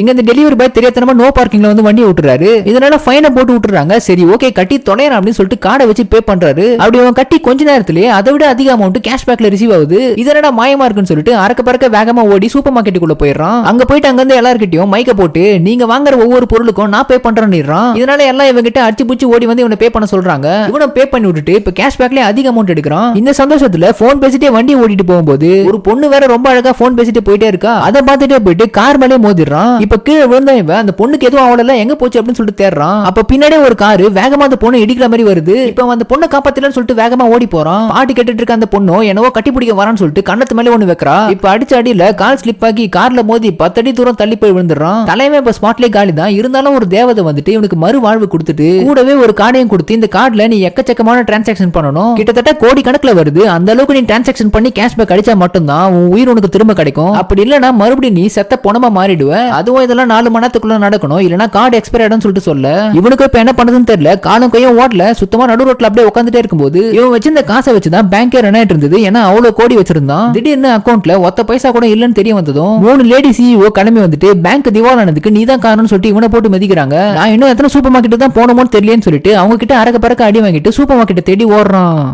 இங்க இந்த delivery boy தெரியாதனமா நோ பார்க்கிங்ல வந்து வண்டி விட்டுறாரு. இதனால ஃபைனை போட்டு விட்டுறாங்க. சரி ஓகே கட்டி தொலையலாம் அப்படின்னு சொல்லிட்டு கார்டை வச்சு பே பண்றாரு. அப்படி அவன் கட்டி கொஞ்ச நேரத்திலேயே அதை விட அதிக அமௌண்ட் கேஷ்பேக்ல ரிசீவ் ஆகுது. இதனடா மாயமா இருக்குன்னு சொல்லிட்டு அறக்க பறக்க வேகமா ஓடி சூப்பர் மார்க்கெட்டுக்குள்ள போயிடுறான். அங்க போயிட்டு அங்க இருந்து எல்லார்கிட்டயும் மைக்க போட்டு நீங்க வாங்குற ஒவ்வொரு பொருளுக்கும் நான் பே பண்றேன்னு இதனால எல்லாம் இவங்கிட்ட அடிச்சு புடிச்சு ஓடி வந்து இவனை பே பண்ண சொல்றாங்க. இவனை பே பண்ணி விட்டுட்டு இப்ப கேஷ்பேக்ல அதிக அமௌண்ட் எடுக்கிறான். இந்த சந்தோஷத்துல போன் பேசிட்டே வண்டி ஓடிட்டு போகும்போது ஒரு பொண்ணு வேற ரொம்ப அழகா போன் பேசிட்டு போயிட்டே இருக்கா. அதை பார்த்துட்டே போயிட்டு கார் மேலே மோதிடுறான். இப்ப கீழே விழுந்தா இவன் அந்த பொண்ணுக்கு எதுவும் அவள எங்க போச்சு அப்படின்னு சொல்லிட்டு தேடுறான். அப்ப பின்னாடியே ஒரு காரு வேகமா அந்த பொண்ணு இடிக்கிற மாதிரி வருது. இப்ப அந்த பொண்ணை காப்பாத்தலன்னு சொல்லிட்டு வேகமா ஓடி போறான். பாட்டு கேட்டுட்டு இருக்க அந்த பொண்ணு என்னவோ கட்டி பிடிக்க வரான்னு சொல்லிட்டு கண்ணத்து மேலே ஒண்ணு வைக்கிறா. இப்ப அடிச்ச அடியில கால் ஸ்லிப் ஆகி கார்ல மோதி பத்தடி தூரம் தள்ளி போய் விழுந்துடுறான். தலைமை இப்ப ஸ்மார்ட்லயே காலி தான். இருந்தாலும் ஒரு தேவதை வந்துட்டு இவனுக்கு மறு வாழ்வு கொடுத்துட்டு கூடவே ஒரு கார்டையும் கொடுத்து இந்த கார்டுல நீ எக்கச்சக்கமான டிரான்சாக்ஷன் பண்ணணும். கிட்டத்தட்ட கோடி கணக்குல வருது. அந்த அளவுக்கு நீ டிரான்சாக்ஷன் பண்ணி கேஷ்பேக் அடிச்சா மட்டும்தான் உன் உயிர் உனக்கு திரும்ப கிடைக்கும். அப்படி இல்லனா மறுபடியும் நீ செத்த பணமா மாறிடுவ. அதுவும் இதெல்லாம் நாலு மணி நேரத்துக்குள்ள நடக்கணும். இல்லைன்னா கார்டு எக்ஸ்பைர் ஆயிடும் சொல்லிட்டு சொல்ல. இவனுக்கு இப்ப என்ன பண்ணுதுன்னு தெரியல. காலம் கையும் ஓட்டல. சுத்தமா நடு ரோட்ல அப்படியே உட்காந்துட்டே இருக்கும்போது இவன் வச்சிருந்த காசை வச்சுதான் பேங்கே ரன் ஆயிட்டு இருந்தது. ஏன்னா அவ்வளவு கோடி வச்சிருந்தான். திடீர்னு அக்கௌண்ட்ல ஒத்த பைசா கூட இல்லன்னு தெரிய வந்ததும் மூணு லேடி சிஇஓ கிளம்பி வந்துட்டு பேங்க் திவாலானதுக்கு நீ தான் காரணம்னு சொல்லிட்டு இவனை போட்டு மிதிக்கிறாங்க. நான் இன்னும் எத்தனை சூப்பர் மார்க்கெட் தான் போனோமோன்னு தெரியலன்னு சொல்லிட்டு அவங்க கிட்ட அரக்க பறக்க அடி வாங்கிட்டு சூப்பர் மார்க்கெட்டை தேடி ஓடுறான்.